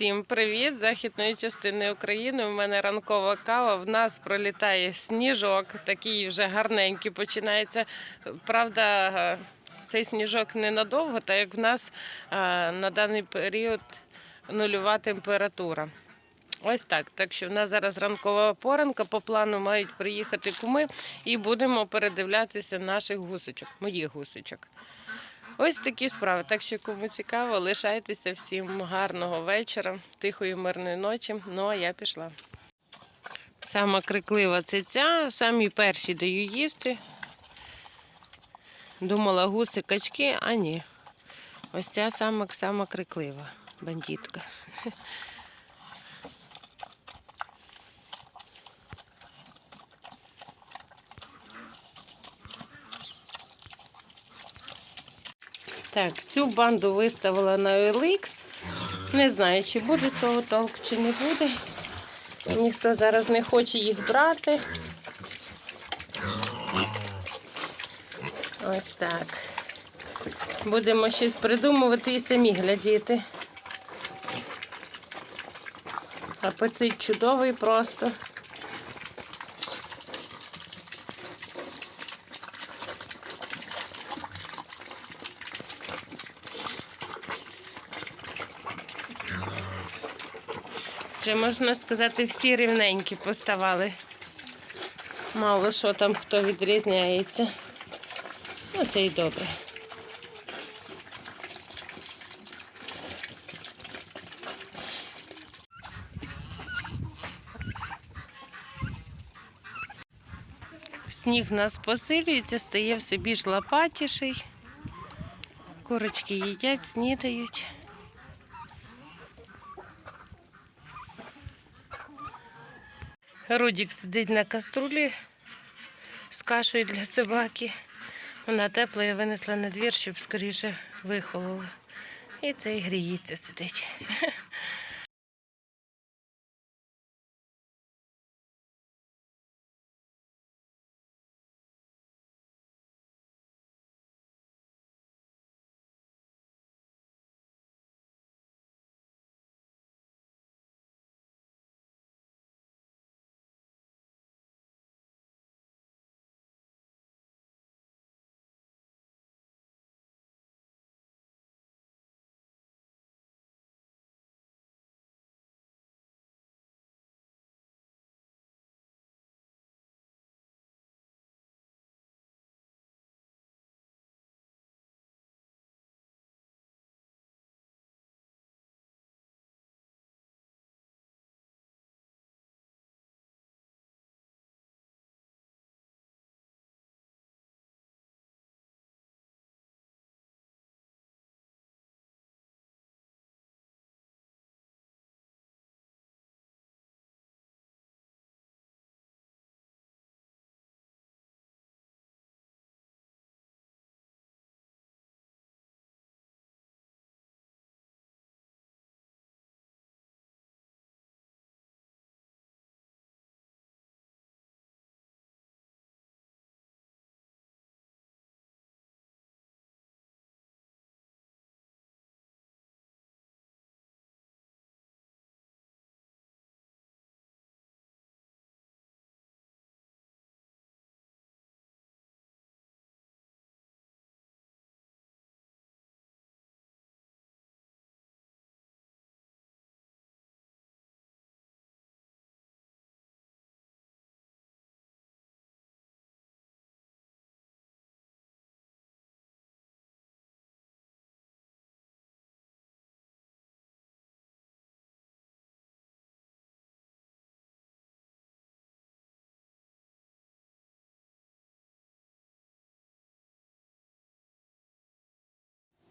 Всім привіт! Західної частини України. У мене ранкова кава. В нас пролітає сніжок, такий вже гарненький починається. Правда, цей сніжок ненадовго, так як в нас на даний період нульова температура. Ось так. Так що в нас зараз ранкова поранка. По плану мають приїхати куми і будемо передивлятися наших гусочок, моїх гусочок. Ось такі справи. Так що кому цікаво, лишайтеся всім гарного вечора, тихої мирної ночі. Ну а я пішла. Сама криклива це ця, самі перші даю їсти. Думала гуси, качки, а ні. Ось ця сама, сама криклива бандитка. Так, цю банду виставила на OLX. Не знаю, чи буде з того толк, чи не буде. Ніхто зараз не хоче їх брати. Ось так. Будемо щось придумувати і самі глядіти. Апетит чудовий просто. Вже можна сказати, всі рівненькі поставали. Мало що там хто відрізняється. Ну, це і добре. Сніг в нас посилюється, стає все більш лопатіший. Курочки їдять, снідають. Рудік сидить на каструлі з кашею для собаки. Вона тепла, я винесла на двір, щоб скоріше вихолола. І цей гріється сидить.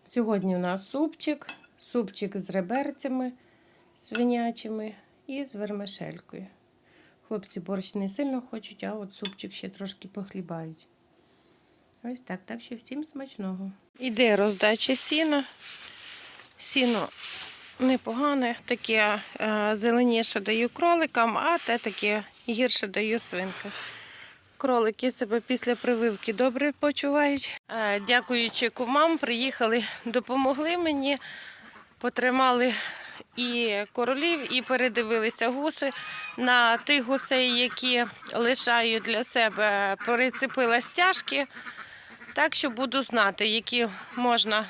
Сьогодні у нас супчик, супчик з реберцями свинячими і з вермишелькою. Хлопці борщ не сильно хочуть, а от супчик ще трошки похлібають. Ось так, так що всім смачного. Іде роздача сіна. Сіно непогане, таке е, зеленіше даю кроликам, а те таке гірше даю свинкам. Кролики себе після прививки добре почувають. Е, Дякуючи кумам, приїхали, допомогли мені, потримали і королів, і передивилися гуси на тих гусей, які лишаю для себе, прицепила стяжки. Так що буду знати, які можна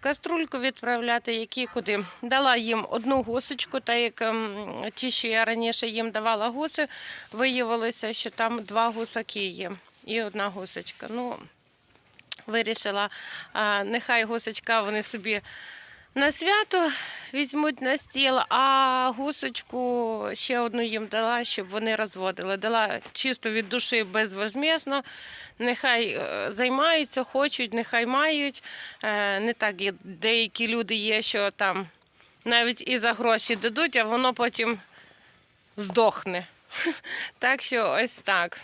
каструльку відправляти, які куди. Дала їм одну гусочку, та як ем, ті, що я раніше їм давала гуси, виявилося, що там два гусаки є і одна гусочка. Ну, вирішила, нехай гусочка вони собі на свято візьмуть на стіл, а гусочку ще одну їм дала, щоб вони розводили. Дала чисто від душі безвозмісно. Нехай е, займаються, хочуть, нехай мають. Е, Не так як деякі люди є, що там навіть і за гроші дадуть, а воно потім здохне. Так що ось так.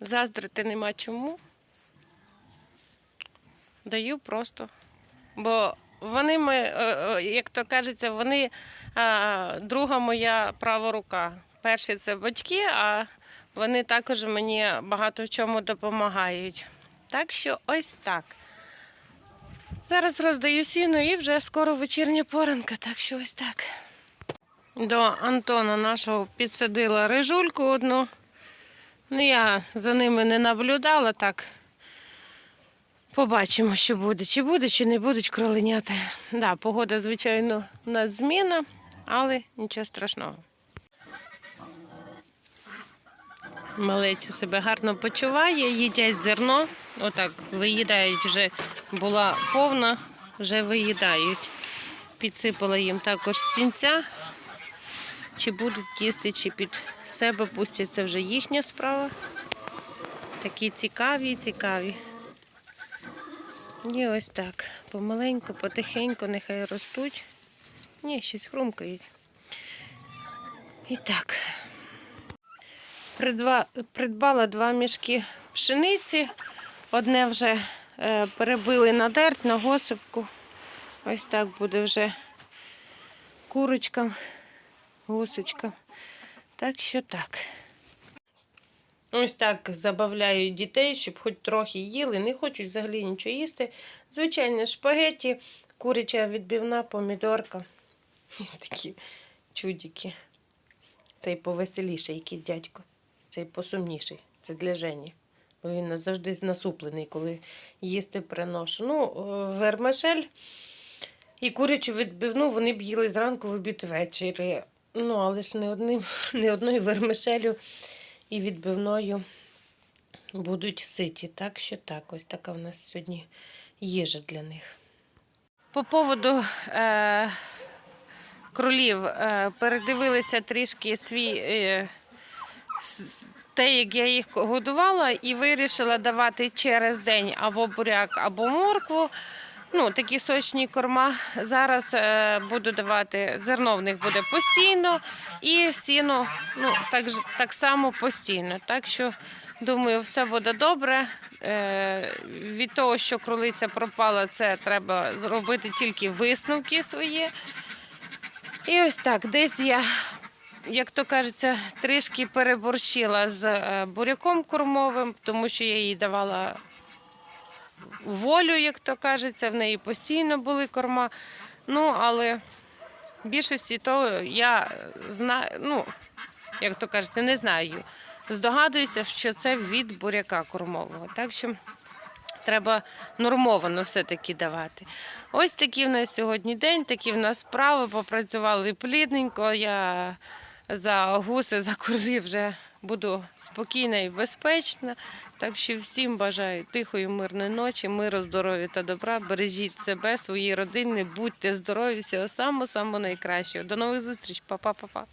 Заздрити нема чому. Даю просто. Бо вони ми, е, е, як то кажеться, вони е, друга моя права рука. Перший це батьки, а вони також мені багато в чому допомагають. Так що ось так. Зараз роздаю сіно і вже скоро вечірня поранка, так що ось так. До Антона нашого підсадила рижульку одну. Ну, я за ними не наблюдала так. Побачимо, що буде. Чи буде, чи не будуть кроленята. Да, погода, звичайно, у нас зміна, але нічого страшного. Малеча себе гарно почуває, їдять зерно. Отак виїдають вже була повна, вже виїдають. Підсипала їм також стінця. Чи будуть їсти, чи під себе пустять, це вже їхня справа. Такі цікаві, цікаві. І ось так. Помаленьку, потихеньку, нехай ростуть. Ні, щось хрумкають. І так. Придба, придбала два мішки пшениці. Одне вже е, перебили на дерть, на госипку. Ось так буде вже курочкам, гусочкам. Так що так. Ось так забавляють дітей, щоб хоч трохи їли, не хочуть взагалі нічого їсти. Звичайне шпагеті, куряча відбивна, помідорка. Такі чудики. Цей повеселіший, який дядько. Цей посумніший. Це для Жені. Бо він завжди насуплений, коли їсти приношу. Ну, е, вермишель і курячу відбивну вони б їли зранку в обід ввечері. Ну, але ж не, одним, не одною вермишелю і відбивною будуть ситі. Так що так, ось така в нас сьогодні їжа для них. По поводу е, кролів е, передивилися трішки свій. Е, те, як я їх годувала, і вирішила давати через день або буряк, або моркву. Ну, такі сочні корма. Зараз е, буду давати зерно в них буде постійно, і сіно ну, так, так само постійно. Так що, думаю, все буде добре. Е, від того, що кролиця пропала, це треба зробити тільки висновки свої. І ось так, десь я, як то кажеться, трішки переборщила з е, буряком кормовим, тому що я їй давала волю, як то кажеться, в неї постійно були корма. Ну, але в більшості того я знаю, ну, як то кажеться, не знаю. Здогадуюся, що це від буряка кормового. Так що треба нормовано все-таки давати. Ось такий в нас сьогодні день, такі в нас справи, попрацювали плідненько. Я за гуси, за курів вже буду спокійна і безпечна. Так що всім бажаю тихої, мирної ночі, миру, здоров'я та добра. Бережіть себе, свої родини, будьте здорові, всього самого самого найкращого. До нових зустріч, Па-па-па-па.